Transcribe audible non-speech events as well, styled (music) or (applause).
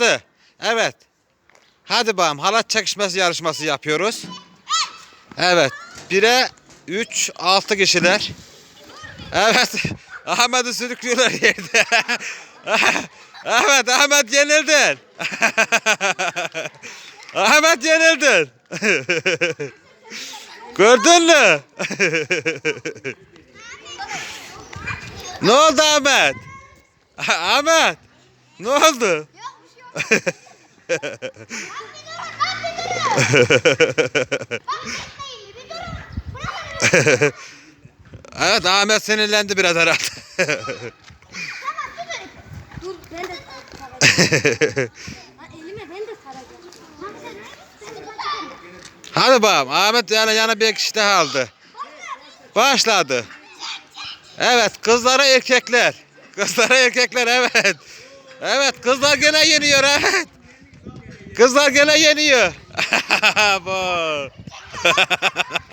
Hadi. Evet. Hadi bakalım halat çekişmesi yarışması yapıyoruz. Evet. 1'e 3 6 kişiler. Evet. (laughs) Ahmet'i sürüklüyorlar yerde. (laughs) evet Ahmet yenildin. (laughs) Ahmet yenildin. Gördün mü? ne oldu Ahmet? Ahmet. Ne oldu? (laughs) Evet Ahmet sinirlendi biraz herhalde. Dur ben de saracağım. Elime ben de saracağım. Hadi bakalım Ahmet yana yana bir kişi daha aldı. Başladı. Evet kızlara erkekler. Kızlara erkekler evet. Evet kızlar gene yeniyor evet. Kızlar gene yeniyor. (laughs) Bu. (laughs)